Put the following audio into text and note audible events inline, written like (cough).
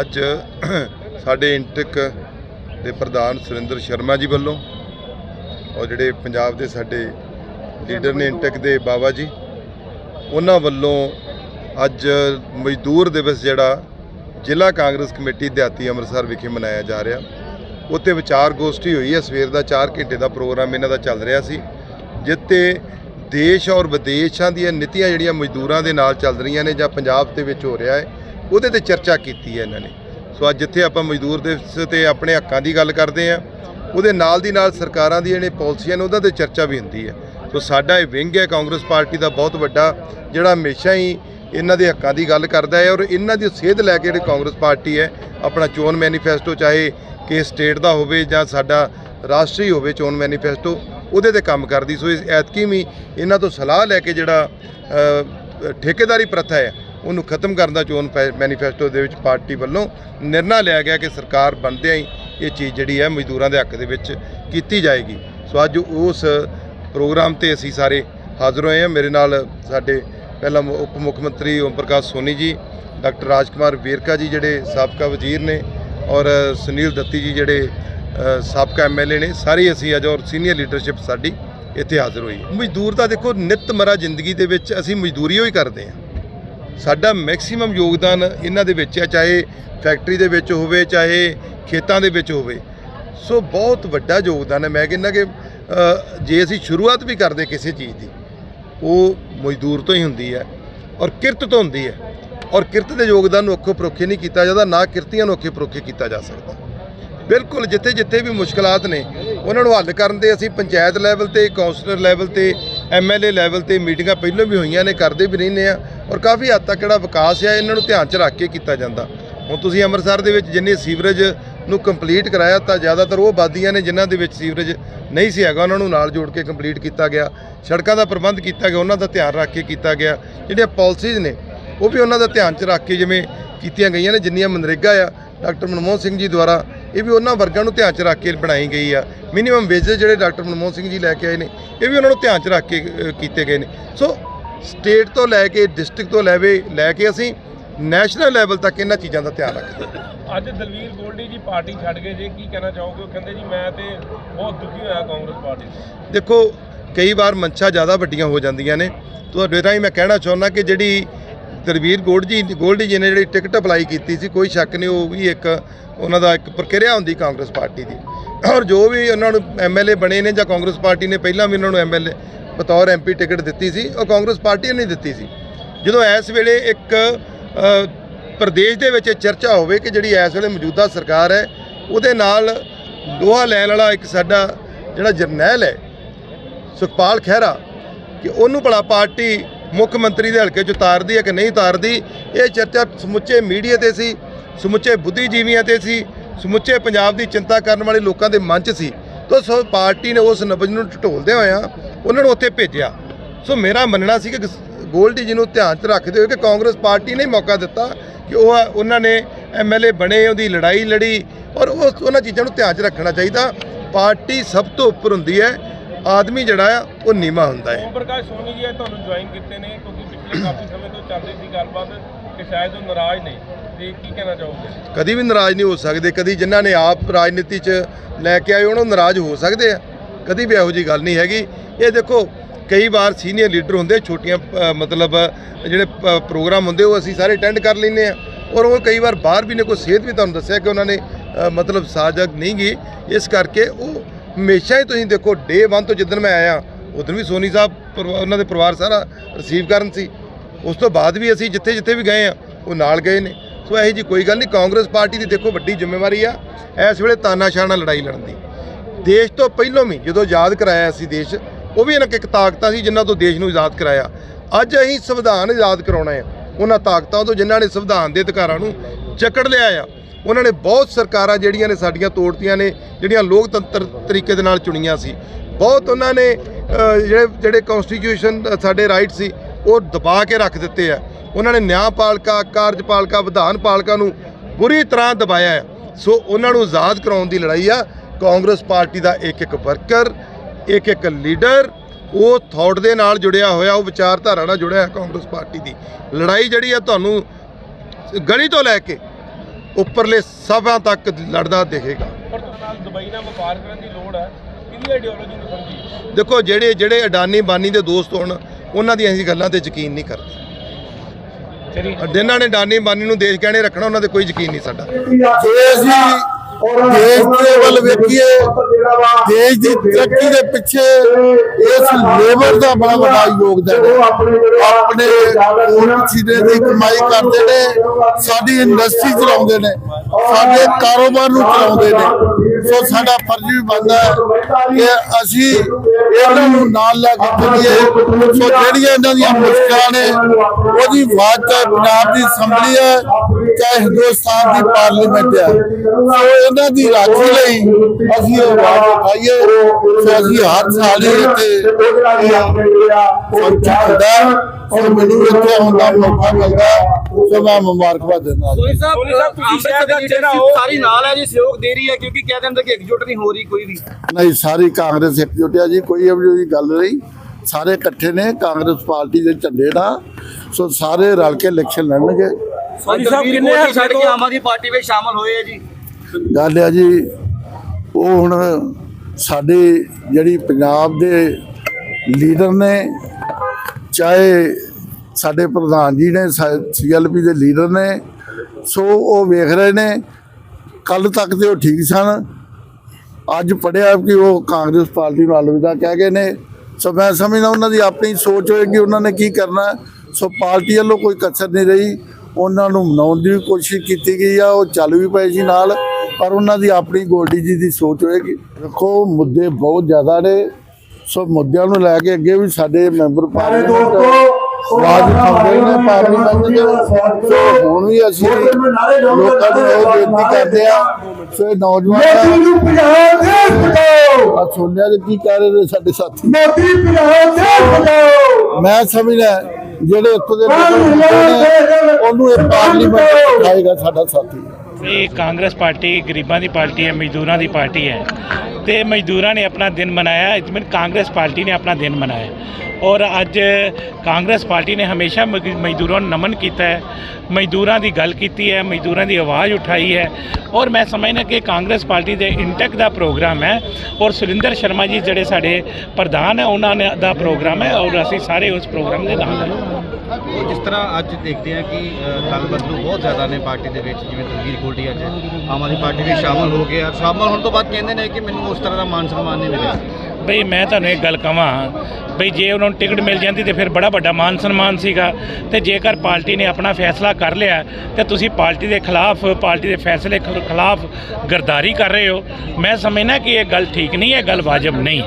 ਅੱਜ (clears throat) ਸਾਡੇ ਇੰਟਕ ਦੇ ਪ੍ਰਧਾਨ ਸੁਰਿੰਦਰ ਸ਼ਰਮਾ ਜੀ ਵੱਲੋਂ ਔਰ ਜਿਹੜੇ ਪੰਜਾਬ ਦੇ ਸਾਡੇ ਲੀਡਰ ਨੇ ਇੰਟਕ ਦੇ ਬਾਬਾ ਜੀ, ਉਹਨਾਂ ਵੱਲੋਂ ਅੱਜ ਮਜ਼ਦੂਰ ਦਿਵਸ ਜਿਹੜਾ ਜ਼ਿਲ੍ਹਾ ਕਾਂਗਰਸ ਕਮੇਟੀ ਦਿਹਾਤੀ ਅੰਮ੍ਰਿਤਸਰ ਵਿਖੇ ਮਨਾਇਆ ਜਾ ਰਿਹਾ। ਉੱਥੇ ਵਿਚਾਰ ਗੋਸ਼ਟੀ ਹੋਈ ਹੈ, ਸਵੇਰ ਦਾ 4 ਘੰਟੇ ਦਾ ਪ੍ਰੋਗਰਾਮ ਇਹਨਾਂ ਦਾ ਚੱਲ ਰਿਹਾ ਸੀ ਜਿੱਤੇ ਦੇਸ਼ ਔਰ ਵਿਦੇਸ਼ਾਂ ਦੀਆਂ ਨੀਤੀਆਂ ਜਿਹੜੀਆਂ ਮਜ਼ਦੂਰਾਂ ਦੇ ਨਾਲ ਚੱਲ ਰਹੀਆਂ ਨੇ ਜਾਂ ਪੰਜਾਬ ਦੇ ਵਿੱਚ ਹੋ ਰਿਹਾ ਹੈ ਉਹਦੇ ਤੇ ਚਰਚਾ ਕੀਤੀ ਹੈ ਇਹਨਾਂ ਨੇ। ਸੋ ਅੱਜ ਜਿੱਥੇ ਆਪਾਂ ਮਜ਼ਦੂਰ ਦਿਵਸ ਤੇ ਆਪਣੇ ਹੱਕਾਂ ਦੀ ਗੱਲ ਕਰਦੇ ਆ ਉਹਦੇ ਨਾਲ ਦੀ ਨਾਲ ਸਰਕਾਰਾਂ ਦੀਆਂ ਜਿਹੜੇ ਪਾਲਿਸੀਆਂ ਨੇ ਉਹਨਾਂ ਤੇ ਚਰਚਾ ਵੀ ਹੁੰਦੀ ਹੈ। ਸੋ ਸਾਡਾ ਇਹ ਵਿੰਗ ਹੈ, ਕਾਂਗਰਸ ਪਾਰਟੀ ਦਾ ਬਹੁਤ ਵੱਡਾ, ਜਿਹੜਾ ਹਮੇਸ਼ਾ ਹੀ ਇਹਨਾਂ ਦੇ ਹੱਕਾਂ ਦੀ ਗੱਲ ਕਰਦਾ ਹੈ ਔਰ ਇਹਨਾਂ ਦੀ ਸੇਧ ਲੈ ਕੇ ਜਿਹੜੀ ਕਾਂਗਰਸ ਪਾਰਟੀ ਹੈ, ਆਪਣਾ ਚੋਣ ਮੈਨੀਫੈਸਟੋ ਚਾਹੇ ਕਿ ਸਟੇਟ ਦਾ ਹੋਵੇ ਜਾਂ ਸਾਡਾ ਰਾਸ਼ਟਰੀ ਹੋਵੇ ਚੋਣ ਮੈਨੀਫੈਸਟੋ, ਉਹਦੇ ਤੇ ਕੰਮ ਕਰਦੀ। ਸੋ ਇਸ ਐਤਕੀ ਵੀ ਇਹਨਾਂ ਤੋਂ ਸਲਾਹ ਲੈ ਕੇ ਜਿਹੜਾ ਠੇਕੇਦਾਰੀ ਪ੍ਰਥਾ ਹੈ ਉਹਨੂੰ ਖਤਮ ਕਰਨ ਦਾ ਚੋਣ ਪੈ- ਮੈਨੀਫੈਸਟੋ ਦੇ ਵਿੱਚ ਪਾਰਟੀ ਵੱਲੋਂ ਨਿਰਣਾ ਲਿਆ ਗਿਆ ਕਿ ਸਰਕਾਰ ਬਣਦਿਆਂ ਹੀ ਇਹ ਚੀਜ਼ ਜਿਹੜੀ ਹੈ ਮਜ਼ਦੂਰਾਂ ਦੇ ਹੱਕ ਦੇ ਵਿੱਚ ਕੀਤੀ ਜਾਏਗੀ। ਸੋ ਅੱਜ ਉਸ ਪ੍ਰੋਗਰਾਮ ਤੇ ਅਸੀਂ ਸਾਰੇ ਹਾਜ਼ਰ ਹੋਏ ਹਾਂ। ਮੇਰੇ ਨਾਲ ਸਾਡੇ ਪਹਿਲਾਂ ਉਪ ਮੁੱਖ ਮੰਤਰੀ ਓਮ ਪ੍ਰਕਾਸ਼ ਸੋਨੀ ਜੀ ਡਾਕਟਰ ਰਾਜਕੁਮਾਰ ਵੇਰਕਾ ਜੀ ਜਿਹੜੇ ਸਾਬਕਾ ਵਜ਼ੀਰ ਨੇ ਔਰ ਸੁਨੀਲ ਦੱਤੀ ਜੀ ਜਿਹੜੇ ਅ, ਸਾਬਕਾ ਐਮਐਲਏ ਨੇ ਸਾਰੇ ਅਸੀਂ ਅੱਜ ਔਰ ਸੀਨੀਅਰ ਲੀਡਰਸ਼ਿਪ ਸਾਡੀ ਇੱਥੇ ਹਾਜ਼ਰ ਹੋਈ ਹੈ। ਮਜ਼ਦੂਰ ਦਾ ਦੇਖੋ ਨਿਤ ਮਰਾ ਜ਼ਿੰਦਗੀ ਦੇ ਵਿੱਚ ਅਸੀਂ ਮਜ਼ਦੂਰੀ ਹੀ ਕਰਦੇ ਹਾਂ। ਸਾਡਾ ਮੈਕਸਿਮਮ ਯੋਗਦਾਨ ਇਹਨਾਂ ਦੇ ਵਿੱਚ ਹੈ, ਚਾਹੇ ਫੈਕਟਰੀ ਦੇ ਵਿੱਚ ਹੋਵੇ, ਚਾਹੇ ਖੇਤਾਂ ਦੇ ਵਿੱਚ ਹੋਵੇ। ਸੋ ਬਹੁਤ ਵੱਡਾ ਯੋਗਦਾਨ ਹੈ। ਮੈਂ ਕਹਿੰਦਾ ਕਿ ਜੇ ਅਸੀਂ ਸ਼ੁਰੂਆਤ ਵੀ ਕਰਦੇ ਕਿਸੇ ਚੀਜ਼ ਦੀ, ਉਹ ਮਜ਼ਦੂਰ ਤੋਂ ਹੀ ਹੁੰਦੀ ਹੈ ਔਰ ਕਿਰਤ ਤੋਂ ਹੁੰਦੀ ਹੈ। ਔਰ ਕਿਰਤ ਦੇ ਯੋਗਦਾਨ ਨੂੰ ਅੱਖੋਂ ਪਰੋਖੇ ਨਹੀਂ ਕੀਤਾ ਜਾਂਦਾ, ਨਾ ਕਿਰਤੀਆਂ ਨੂੰ ਔਖੇ ਪਰੋਖੇ ਕੀਤਾ ਜਾ ਸਕਦਾ। ਬਿਲਕੁਲ ਜਿੱਥੇ ਜਿੱਥੇ ਵੀ ਮੁਸ਼ਕਲਾਤ ਨੇ, ਉਹਨਾਂ ਨੂੰ ਹੱਲ ਕਰਨ ਦੇ ਅਸੀਂ ਪੰਚਾਇਤ ਲੈਵਲ ਤੇ ਕਾਉਂਸਲਰ ਲੈਵਲ ਤੇ ਐਮਐਲਏ ਲੈਵਲ ਤੇ ਮੀਟਿੰਗਾਂ ਪਹਿਲਾਂ ਵੀ ਹੋਈਆਂ ਨੇ, ਕਰਦੇ ਵੀ ਰਹਿੰਦੇ ਆ ਔਰ ਕਾਫੀ ਹੱਦ ਤੱਕ ਜਿਹੜਾ ਵਿਕਾਸ ਆ, ਇਹਨਾਂ ਨੂੰ ਧਿਆਨ 'ਚ ਰੱਖ ਕੇ ਕੀਤਾ ਜਾਂਦਾ। ਹੁਣ ਤੁਸੀਂ ਅੰਮ੍ਰਿਤਸਰ ਦੇ ਵਿੱਚ ਜਿੰਨੇ ਸੀਵਰੇਜ ਨੂੰ ਕੰਪਲੀਟ ਕਰਾਇਆ, ਤਾਂ ਜ਼ਿਆਦਾਤਰ ਉਹ ਆਬਾਦੀਆਂ ਨੇ ਜਿਨ੍ਹਾਂ ਦੇ ਵਿੱਚ ਸੀਵਰੇਜ ਨਹੀਂ ਸੀ ਹੈਗਾ, ਉਹਨਾਂ ਨੂੰ ਨਾਲ ਜੋੜ ਕੇ ਕੰਪਲੀਟ ਕੀਤਾ ਗਿਆ। ਸੜਕਾਂ ਦਾ ਪ੍ਰਬੰਧ ਕੀਤਾ ਗਿਆ, ਉਹਨਾਂ ਦਾ ਧਿਆਨ ਰੱਖ ਕੇ ਕੀਤਾ ਗਿਆ। ਜਿਹੜੀਆਂ ਪਾਲਿਸੀਜ਼ ਨੇ, ਉਹ ਵੀ ਉਹਨਾਂ ਦਾ ਧਿਆਨ 'ਚ ਰੱਖ ਕੇ ਜਿਵੇਂ ਕੀਤੀਆਂ ਗਈਆਂ ਨੇ, ਜਿੰਨੀਆਂ ਮਨਰੇਗਾ ਆ, ਡਾਕਟਰ ਮਨਮੋਹਨ ਸਿੰਘ ਜੀ ਦੁਆਰਾ, ਇਹ ਵੀ ਉਹਨਾਂ ਵਰਗਾਂ ਨੂੰ ਧਿਆਨ 'ਚ ਰੱਖ ਕੇ ਬਣਾਈ ਗਈ ਆ। ਮਿਨੀਮਮ ਵੇਜਸ ਜਿਹੜੇ ਡਾਕਟਰ ਮਨਮੋਹਨ ਸਿੰਘ ਜੀ ਲੈ ਕੇ ਆਏ ਨੇ, ਇਹ ਵੀ ਉਹਨਾਂ ਨੂੰ ਧਿਆਨ 'ਚ ਰੱਖ ਕੇ ਕੀਤੇ ਗਏ ਨੇ। ਸੋ ਸਟੇਟ ਤੋਂ ਲੈ ਕੇ ਡਿਸਟ੍ਰਿਕਟ ਤੋਂ ਲੈਵੇ ਲੈ ਕੇ ਅਸੀਂ ਨੈਸ਼ਨਲ ਲੈਵਲ ਤੱਕ ਇਹਨਾਂ ਚੀਜ਼ਾਂ ਦਾ ਧਿਆਨ ਰੱਖਦੇ ਹਾਂ। ਅੱਜ ਦਲਵੀਰ ਗੋਲਡੀ ਜੀ ਪਾਰਟੀ ਛੱਡ ਗਏ ਜੇ ਕੀ ਕਹਿਣਾ ਚਾਹੋਗੇ? ਉਹ ਕਹਿੰਦੇ ਜੀ ਮੈਂ ਤੇ ਬਹੁਤ ਦੁਖੀ ਹੋਇਆ ਕਾਂਗਰਸ ਪਾਰਟੀ ਤੋਂ। ਦੇਖੋ ਕਈ ਵਾਰ ਮਨਸ਼ਾ ਜ਼ਿਆਦਾ ਵੱਡੀਆਂ ਹੋ ਜਾਂਦੀਆਂ ਨੇ। ਤੁਹਾਡੇ ਰਾਹੀਂ ਮੈਂ ਕਹਿਣਾ ਚਾਹੁੰਦਾ ਕਿ ਜਿਹੜੀ ਦਰਵੀਰ ਗੋਲਡ ਗੋਲਡੀ ਜੀ ਨੇ ਜਿਹੜੀ ਟਿਕਟ ਅਪਲਾਈ ਕੀਤੀ ਸੀ ਕੋਈ ਸ਼ੱਕ ਨਹੀਂ ਉਹ ਵੀ ਇੱਕ ਉਹਨਾਂ ਦਾ ਇੱਕ ਪ੍ਰਕਿਰਿਆ ਹੁੰਦੀ ਕਾਂਗਰਸ ਪਾਰਟੀ ਦੀ। ਔਰ ਜੋ ਵੀ ਉਹਨਾਂ ਨੂੰ ਐਮਐਲਏ ਬਣੇ ਨੇ ਜਾਂ ਕਾਂਗਰਸ ਪਾਰਟੀ ਨੇ ਪਹਿਲਾਂ ਵੀ ਉਹਨਾਂ ਨੂੰ ਐਮਐਲਏ ਬਤੌਰ ਐਮਪੀ ਟਿਕਟ ਦਿੱਤੀ ਸੀ, ਉਹ ਕਾਂਗਰਸ ਪਾਰਟੀ ਨੇ ਦਿੱਤੀ ਸੀ। ਜਦੋਂ ਇਸ ਵੇਲੇ ਇੱਕ ਪ੍ਰਦੇਸ਼ ਦੇ ਵਿੱਚ ਇਹ ਚਰਚਾ ਹੋਵੇ ਕਿ ਜਿਹੜੀ ਇਸ ਵੇਲੇ ਮੌਜੂਦਾ ਸਰਕਾਰ ਹੈ, ਉਹਦੇ ਨਾਲ ਲੋਹਾ ਲੈਣ ਵਾਲਾ ਇੱਕ ਸਾਡਾ ਜਿਹੜਾ ਜਰਨੈਲ ਹੈ, ਸੁਖਪਾਲ ਖਹਿਰਾ, ਕਿ ਉਹਨੂੰ ਭਲਾ ਪਾਰਟੀ ਮੁੱਖ ਮੰਤਰੀ ਦੇ ਹਲਕੇ 'ਚ ਉਤਾਰਦੀ ਹੈ ਕਿ ਨਹੀਂ ਉਤਾਰਦੀ, ਇਹ ਚਰਚਾ ਸਮੁੱਚੇ ਮੀਡੀਆ ਤੇ ਸੀ, ਸਮੁੱਚੇ ਬੁੱਧੀਜੀਵੀਆਂ ਤੇ ਸੀ, ਸਮੁੱਚੇ ਪੰਜਾਬ ਦੀ ਚਿੰਤਾ ਕਰਨ ਵਾਲੇ ਲੋਕਾਂ ਦੇ ਮਨ 'ਚ ਸੀ। ਤਾਂ ਸੋ ਪਾਰਟੀ ਨੇ ਉਸ ਨਬਜ ਨੂੰ ਢਟੋਲਦੇ ਹੋਇਆਂ ਉਹਨਾਂ ਨੂੰ ਉੱਥੇ ਭੇਜਿਆ। ਸੋ ਮੇਰਾ ਮੰਨਣਾ ਸੀ ਕਿ ਗੋਲਡੀ ਜੀ ਨੂੰ ਧਿਆਨ 'ਚ ਰੱਖਦੇ ਹੋਏ ਕਿ ਕਾਂਗਰਸ ਪਾਰਟੀ ਨੇ ਮੌਕਾ ਦਿੱਤਾ ਕਿ ਉਹ ਉਹਨਾਂ ਨੇ ਐਮਐਲਏ ਬਣੇ ਉਹਦੀ ਲੜਾਈ ਲੜੀ ਔਰ ਉਸ ਉਹਨਾਂ ਚੀਜ਼ਾਂ ਨੂੰ ਧਿਆਨ 'ਚ ਰੱਖਣਾ ਚਾਹੀਦਾ। ਪਾਰਟੀ ਸਭ ਤੋਂ ਉੱਪਰ ਹੁੰਦੀ ਹੈ ਆਦਮੀ ਜਿਹੜਾ ਆ ਉਹ ਨੀਵਾ ਹੁੰਦਾ ਹੈ। ਓਮ ਪ੍ਰਕਾਸ਼ ਸੋਨੀ ਜੀ ਤੁਹਾਨੂੰ ਜੁਆਇਨ ਕੀਤੇ ਨੇ ਕਿਉਂਕਿ ਪਿਛਲੇ ਕਾਫੀ ਸਮੇਂ ਤੋਂ ਚੱਲ ਰਹੀ ਸੀ ਗੱਲਬਾਤ ਕਿ ਸ਼ਾਇਦ ਉਹ ਨਾਰਾਜ਼ ਨੇ। ਤੇ ਕੀ ਕਹਿਣਾ ਚਾਹੋਗੇ? ਕਦੀ ਵੀ ਨਾਰਾਜ਼ ਨਹੀਂ ਹੋ ਸਕਦੇ। ਕਦੀ ਜਿਨ੍ਹਾਂ ਨੇ ਆਪ ਰਾਜਨੀਤੀ 'ਚ ਲੈ ਕੇ ਆਏ ਉਹਨਾਂ ਨੂੰ ਨਾਰਾਜ਼ ਹੋ ਸਕਦੇ ਆ। ਕਦੀ ਵੀ ਇਹੋ ਜੀ ਗੱਲ ਨਹੀਂ ਹੈਗੀ। ਇਹ ਦੇਖੋ, ਕਈ ਵਾਰ ਸੀਨੀਅਰ ਲੀਡਰ ਹੁੰਦੇ, ਛੋਟੀਆਂ ਮਤਲਬ, ਜਿਹੜੇ ਪ੍ਰੋਗਰਾਮ ਹੁੰਦੇ, ਉਹ ਅਸੀਂ ਸਾਰੇ ਅਟੈਂਡ ਕਰ ਲੈਂਦੇ ਆ ਔਰ ਉਹ ਕਈ ਵਾਰ ਬਾਹਰ ਵੀ ਨੇ, ਕੋਈ ਸਿਹਤ ਵੀ ਤੁਹਾਨੂੰ ਦੱਸਿਆ ਕਿ ਉਹਨਾਂ ਨੇ ਮਤਲਬ ਸਾਜਗ ਨਹੀਂ ਗਈ ਇਸ ਕਰਕੇ ਉਹ ਹਮੇਸ਼ਾ ਹੀ ਤੁਸੀਂ ਦੇਖੋ ਡੇ 1 ਤੋਂ ਜਿੱਦਣ ਮੈਂ ਆਇਆ ਉਦੋਂ ਵੀ ਸੋਨੀ ਸਾਹਿਬ, ਪਰਿਵਾ- ਉਹਨਾਂ ਦੇ ਪਰਿਵਾਰ ਸਾਰਾ ਰਿਸੀਵ ਕਰਨ ਸੀ। ਉਸ ਤੋਂ ਬਾਅਦ ਵੀ ਅਸੀਂ ਜਿੱਥੇ ਜਿੱਥੇ ਵੀ ਗਏ ਆ ਉਹ ਨਾਲ ਗਏ ਨੇ। ਸੋ ਇਹੋ ਜੀ ਕੋਈ ਗੱਲ ਨਹੀਂ, ਕਾਂਗਰਸ ਪਾਰਟੀ ਦੀ ਦੇਖੋ ਵੱਡੀ ਜ਼ਿੰਮੇਵਾਰੀ ਆ, ਇਸ ਵੇਲੇ ਤਾਨਾਸ਼ਾਹ ਨਾਲ ਲੜਾਈ ਲੜਨ ਦੀ। ਦੇਸ਼ ਤੋਂ ਪਹਿਲਾਂ ਵੀ ਜਦੋਂ ਯਾਦ ਕਰਾਇਆ ਸੀ ਦੇਸ਼ ਉਹ ਵੀ ਇਹਨਾਂ ਇੱਕ ਤਾਕਤਾਂ ਸੀ ਜਿਨ੍ਹਾਂ ਤੋਂ ਦੇਸ਼ ਨੂੰ ਆਜ਼ਾਦ ਕਰਾਇਆ। ਅੱਜ ਅਸੀਂ ਸੰਵਿਧਾਨ ਆਜ਼ਾਦ ਕਰਾਉਣਾ ਹੈ। ਉਹਨਾਂ ਤਾਕਤਾਂ ਤੋਂ ਜਿਨ੍ਹਾਂ ਨੇ ਸੰਵਿਧਾਨ ਦੇ ਅਧਿਕਾਰਾਂ ਨੂੰ ਜਕੜ ਲਿਆ ਆ, ਉਹਨਾਂ ਨੇ ਬਹੁਤ ਸਰਕਾਰਾਂ ਜਿਹੜੀਆਂ ਨੇ ਸਾਡੀਆਂ ਤੋੜਤੀਆਂ ਨੇ, ਜਿਹੜੀਆਂ ਲੋਕਤੰਤਰ ਤਰੀਕੇ ਦੇ ਨਾਲ ਚੁਣੀਆਂ ਸੀ। ਬਹੁਤ ਉਹਨਾਂ ਨੇ ਜਿਹੜੇ ਜਿਹੜੇ ਕਨਸਟੀਟਿਊਸ਼ਨ ਸਾਡੇ ਰਾਈਟ ਸੀ, ਉਹ ਦਬਾ ਕੇ ਰੱਖ ਦਿੱਤੇ ਆ। ਉਹਨਾਂ ਨੇ ਨਿਆਂਪਾਲਕਾ ਕਾਰਜਪਾਲਿਕਾ ਵਿਧਾਨ ਪਾਲਿਕਾ ਨੂੰ ਬੁਰੀ ਤਰ੍ਹਾਂ ਦਬਾਇਆ ਸੋ ਉਹਨਾਂ ਨੂੰ ਆਜ਼ਾਦ ਕਰਾਉਣ ਦੀ ਲੜਾਈ ਆ। ਕਾਂਗਰਸ ਪਾਰਟੀ ਦਾ ਇੱਕ ਇੱਕ ਵਰਕਰ ਇੱਕ ਇੱਕ ਲੀਡਰ ਉਹ ਥਾਟ ਦੇ ਨਾਲ ਜੁੜਿਆ ਹੋਇਆ ਉਹ ਵਿਚਾਰਧਾਰਾ ਨਾਲ ਜੁੜਿਆ ਹੈ ਕਾਂਗਰਸ ਪਾਰਟੀ ਦੀ। ਲੜਾਈ ਜਿਹੜੀ ਆ ਤੁਹਾਨੂੰ ਗਲੀ ਤੋਂ ਲੈ ਕੇ ਉੱਪਰਲੇ ਸਭਾ ਤੱਕ ਲੜਦਾ ਦਿਖੇਗਾ। ਪਰ ਤੁਹਾਡੇ ਨਾਲ ਦੁਬਈ ਨਾਲ ਵਪਾਰ ਕਰਨ ਦੀ ਲੋੜ ਹੈ ਕਿਹਦੀ ਆਈਡੀਓਲੋਜੀ ਨੂੰ ਸਮਝੀ ਦੇਖੋ ਜਿਹੜੇ ਜਿਹੜੇ ਅਡਾਨੀ ਬਾਨੀ ਦੇ ਦੋਸਤ ਹੋਣ ਉਹਨਾਂ ਦੀਆਂ ਅਸੀਂ ਗੱਲਾਂ ਤੇ ਯਕੀਨ ਨਹੀਂ ਕਰਦੇ। ਜਿਨ੍ਹਾਂ ਨੇ ਅਡਾਨੀ ਬਾਨੀ ਨੂੰ ਦੇਸ਼ ਕਹਿਣੇ ਰੱਖਣਾ ਉਹਨਾਂ ਤੇ ਕੋਈ ਯਕੀਨ ਨਹੀਂ ਸਾਡਾ। ਜੇ ਅਸੀਂ ਦੇਸ਼ ਦੇ ਵੱਲ ਵੇਖੀਏ ਦੇਸ਼ ਦੀ ਤਰੱਕੀ ਦੇ ਪਿੱਛੇ ਇਸ ਲੇਬਰ ਦਾ ਬੜਾ ਵੱਡਾ ਯੋਗਦਾਨ ਹੈ ਆਪਣੇ ਚੀਰੇ ਦੀ ਕਮਾਈ ਕਰਦੇ ਨੇ ਸਾਡੀ ਇੰਡਸਟਰੀ ਚਲਾਉਂਦੇ ਨੇ ਸਾਡੇ ਕਾਰੋਬਾਰ ਨੂੰ ਚਲਾਉਂਦੇ ਨੇ। ਸੋ ਸਾਡਾ ਫਰਜ਼ ਵੀ ਬਣਦਾ ਹੈ ਕਿ ਅਸੀਂ ਇਹਨਾਂ ਨੂੰ ਨਾਲ ਲੈ ਕੇ ਚੱਲੀਏ। ਸੋ ਜਿਹੜੀਆਂ ਇਹਨਾਂ ਦੀਆਂ ਮੁਸ਼ਕਲਾਂ ਨੇ ਉਹਦੀ ਆਵਾਜ਼ ਚਾਹੇ ਪੰਜਾਬ ਦੀ ਅਸੈਂਬਲੀ ਹੈ ਚਾਹੇ ਹਿੰਦੁਸਤਾਨ ਦੀ ਪਾਰਲੀਮੈਂਟ ਹੈ। ਸੋ ਇਹਨਾਂ ਦੀ ਰਾਖੀ ਲਈ ਅਸੀਂ ਇਹ ਆਵਾਜ਼ ਉਠਾਈਏ। ਸੋ ਅਸੀਂ ਹਰ ਸਾਲ ਇੱਥੇ ਫੰਕਸ਼ਨ ਹੁੰਦਾ ਸੋ ਮੈਨੂੰ ਇੱਥੇ ਆਉਣ ਦਾ ਮੌਕਾ ਮਿਲਦਾ ਹੈ। ਸੋ ਮੈਂ ਮੁਬਾਰਕਬਾਦ ਦਿੰਦਾ ਸੋਨੀ ਸਾਹਿਬ ਤੁਸੀਂ ਸ਼ਹਿਰ ਦਾ ਜਿਹੜਾ ਉਹ ਸਾਰੀ ਨਾਲ ਹੈ ਜੀ ਸਹਿਯੋਗ ਦੇ ਰਹੀ ਹੈ ਕਿਉਂਕਿ ਕਹਿ ਦਿੰਦੇ ਕਿ ਇਕਜੁੱਟ ਨਹੀਂ ਹੋ ਰਹੀ ਕੋਈ ਵੀ। ਨਹੀਂ ਸਾਰੀ ਕਾਂਗਰਸ ਇਕਜੁੱਟ ਹੈ ਜੀ ਕੋਈ ਇਹੋ ਜਿਹੀ ਗੱਲ ਨਹੀਂ। ਸਾਰੇ ਇਕੱਠੇ ਨੇ ਕਾਂਗਰਸ ਪਾਰਟੀ ਦੇ ਝੰਡੇ ਨਾਲ ਸੋ ਸਾਰੇ ਰਲ ਕੇ ਇਲੈਕਸ਼ਨ ਲੜਨਗੇ। ਸੋਨੀ ਸਾਹਿਬ ਕਿੰਨੇ ਕੋਹਲੀ ਛੱਡ ਕੇ ਆਮ ਆਦਮੀ ਪਾਰਟੀ ਵਿੱਚ ਸ਼ਾਮਲ ਹੋਏ ਹੈ ਜੀ। ਗੱਲ ਹੈ ਜੀ ਉਹ ਹੁਣ ਸਾਡੇ ਜਿਹੜੀ ਪੰਜਾਬ ਦੇ ਲੀਡਰ ਨੇ ਚਾਹੇ ਸਾਡੇ ਪ੍ਰਧਾਨ ਜੀ ਨੇ ਸੀਐਲਪੀ ਦੇ ਲੀਡਰ ਨੇ, ਸੋ ਉਹ ਵੇਖ ਰਹੇ ਨੇ ਕੱਲ ਤੱਕ ਤੇ ਉਹ ਠੀਕ ਸਨ। ਅੱਜ ਪੜਿਆ ਕਿ ਉਹ ਕਾਂਗਰਸ ਪਾਰਟੀ ਨੂੰ ਅਲਵਿਦਾ ਕਹਿ ਗਏ ਨੇ। ਸੋ ਮੈਂ ਸਮਝਦਾ ਉਹਨਾਂ ਦੀ ਆਪਣੀ ਸੋਚ ਹੋਏਗੀ, ਉਹਨਾਂ ਨੇ ਕੀ ਕਰਨਾ। ਸੋ ਪਾਰਟੀ ਵੱਲੋਂ ਕੋਈ ਕਸਰ ਨਹੀਂ ਰਹੀ। ਉਹਨਾਂ ਨੂੰ ਮਨਾਉਣ ਦੀ ਵੀ ਕੋਸ਼ਿਸ਼ ਕੀਤੀ ਗਈ ਆ, ਉਹ ਚੱਲ ਵੀ ਪਏ ਸੀ ਨਾਲ, ਪਰ ਉਹਨਾਂ ਦੀ ਆਪਣੀ ਗੋਲਡੀ ਜੀ ਦੀ ਸੋਚ ਹੋਏਗੀ। ਦੇਖੋ, ਮੁੱਦੇ ਬਹੁਤ ਜ਼ਿਆਦਾ ਨੇ। ਸੋ ਮੁੱਦਿਆਂ ਨੂੰ ਲੈ ਕੇ ਅੱਗੇ ਵੀ ਸਾਡੇ ਮੈਂਬਰ ਪਾਰਲੀਮੈਂਟ ਆਵਾਜ਼ ਉਠਾਉਂਦੇ ਨੇ ਪਾਰਲੀਮੈਂਟ ਦੇ ਸੋ ਹੁਣ ਵੀ ਅਸੀਂ ਲੋਕਾਂ ਨੂੰ ਇਹ ਬੇਨਤੀ ਕਰਦੇ ਆ ਸੋ ਨੌਜਵਾਨ ਆ ਸੁਣਿਆ ਜੀ ਕੀ ਕਹਿ ਰਹੇ ਨੇ ਸਾਡੇ ਸਾਥੀ? ਮੈਂ ਸਮਝਦਾ ਜਿਹੜੇ ਇੱਥੋਂ ਦੇ ਨੇ ਉਹਨੂੰ ਇਹ ਪਾਰਲੀਮੈਂਟ ਆਏਗਾ ਸਾਡਾ ਸਾਥੀ। ਇਹ ਕਾਂਗਰਸ ਪਾਰਟੀ ਗਰੀਬਾਂ ਦੀ ਪਾਰਟੀ ਹੈ, ਮਜ਼ਦੂਰਾਂ ਦੀ ਪਾਰਟੀ ਹੈ। ਤੇ ਮਜ਼ਦੂਰਾਂ ਨੇ ਆਪਣਾ ਦਿਨ ਮਨਾਇਆ ਇਸ ਦਿਨ ਕਾਂਗਰਸ ਪਾਰਟੀ ਨੇ ਆਪਣਾ ਦਿਨ ਮਨਾਇਆ। ਔਰ ਅੱਜ ਕਾਂਗਰਸ ਪਾਰਟੀ ਨੇ ਹਮੇਸ਼ਾ ਮਗ- ਮਜ਼ਦੂਰਾਂ ਨੂੰ ਨਮਨ ਕੀਤਾ ਹੈ, ਮਜ਼ਦੂਰਾਂ ਦੀ ਗੱਲ ਕੀਤੀ ਹੈ, ਮਜ਼ਦੂਰਾਂ ਦੀ ਆਵਾਜ਼ ਉਠਾਈ ਹੈ। ਔਰ ਮੈਂ ਸਮਝਣਾ ਕਿ ਕਾਂਗਰਸ ਪਾਰਟੀ ਦੇ ਇੰਟੈਕ ਦਾ ਪ੍ਰੋਗਰਾਮ ਹੈ ਔਰ ਸੁਰਿੰਦਰ ਸ਼ਰਮਾ ਜੀ ਜਿਹੜੇ ਸਾਡੇ ਪ੍ਰਧਾਨ ਹੈ, ਉਹਨਾਂ ਨੇ ਦਾ ਪ੍ਰੋਗਰਾਮ ਹੈ ਔਰ ਅਸੀਂ ਸਾਰੇ ਉਸ ਪ੍ਰੋਗਰਾਮ ਦੇ ਨਾਲ ਹਾਂ ਜਿਸ ਤਰ੍ਹਾਂ ਅੱਜ ਦੇਖਦੇ ਹਾਂ ਕਿ ਅ, ਦਲ ਬਹੁਤ ਜ਼ਿਆਦਾ ਨੇ ਪਾਰਟੀ ਦੇ ਵਿੱਚ ਜਿਵੇਂ ਤਲਵੀਰ ਗੋਲਡੀ ਅੱਜ ਆਮ ਆਦਮੀ ਪਾਰਟੀ ਵਿੱਚ ਸ਼ਾਮਲ ਹੋ ਗਿਆ ਸ਼ਾਮਲ ਹੋਣ ਤੋਂ ਬਾਅਦ ਕਹਿੰਦੇ ਨੇ ਕਿ ਮੈਨੂੰ ਉਸ ਤਰ੍ਹਾਂ ਦਾ ਮਾਨ ਸਨਮਾਨ ਨਹੀਂ ਮਿਲਿਆ। ਬਈ ਮੈਂ ਤੁਹਾਨੂੰ ਇੱਕ ਗੱਲ ਕਹਾਂ ਬਈ ਜੇ ਉਹਨਾਂ ਨੂੰ ਟਿਕਟ ਮਿਲ ਜਾਂਦੀ ਤੇ ਫਿਰ ਬੜਾ ਵੱਡਾ ਮਾਨ ਸਨਮਾਨ ਸੀਗਾ। ਤੇ ਜੇਕਰ ਪਾਰਟੀ ਨੇ ਆਪਣਾ ਫੈਸਲਾ ਕਰ ਲਿਆ ਤੇ ਤੁਸੀਂ ਪਾਰਟੀ ਦੇ ਖਿਲਾਫ ਪਾਰਟੀ ਦੇ ਫੈਸਲੇ ਖਿਲਾਫ ਗਰਦਾਰੀ ਕਰ ਰਹੇ ਹੋ। ਮੈਂ ਸਮਝਣਾ ਕਿ ਇਹ ਗੱਲ ਠੀਕ ਨਹੀਂ ਹੈ ਇਹ ਗੱਲ ਵਾਜਬ ਨਹੀਂ।